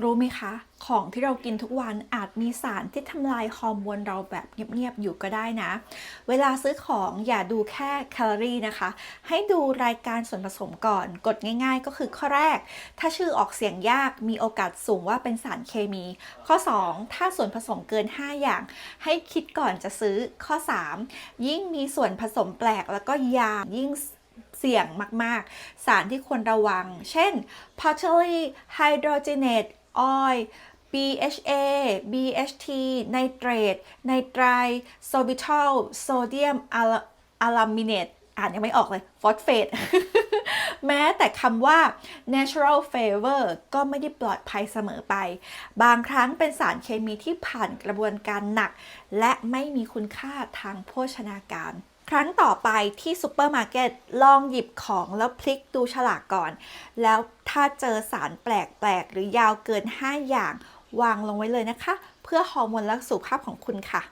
รู้ไหมคะ ของที่เรากินทุกวันอาจมีสารที่ทำลายฮอร์โมนเราแบบเงียบๆอยู่ก็ได้นะ เวลาซื้อของอย่าดูแค่แคลอรี่นะคะ ให้ดูรายการส่วนผสมก่อนกฎง่ายๆ ก็คือข้อแรก ถ้าชื่อออกเสียงยากมีโอกาสสูงว่าเป็นสารเคมี ข้อ 2 ถ้าส่วนผสมเกิน 5 อย่าง ให้คิดก่อนจะซื้อข้อ 3 ยิ่งมีส่วนผสมแปลกแล้วก็ยายิ่งเสี่ยงมาก ๆ สารที่ควรระวัง เช่น partially hydrogenated oil BHA BHT ไนเตรตไนไตรโซบิทอลโซเดียมอะลามิเนตอ่านยังไม่ออกเลยฟอสเฟตแม้แต่คำว่า natural flavor ก็ไม่ได้ปลอดภัยเสมอไป บางครั้งเป็นสารเคมีที่ผ่านกระบวนการหนัก และไม่มีคุณค่าทางโภชนาการ ครั้งต่อไปที่ซูเปอร์มาร์เก็ตลองหยิบของแล้วพลิกดูฉลากก่อน แล้วถ้าเจอสารแปลกๆ หรือยาวเกิน 5 อย่างวางลงไว้เลยนะคะ เพื่อฮอร์โมนและสุขภาพของคุณค่ะ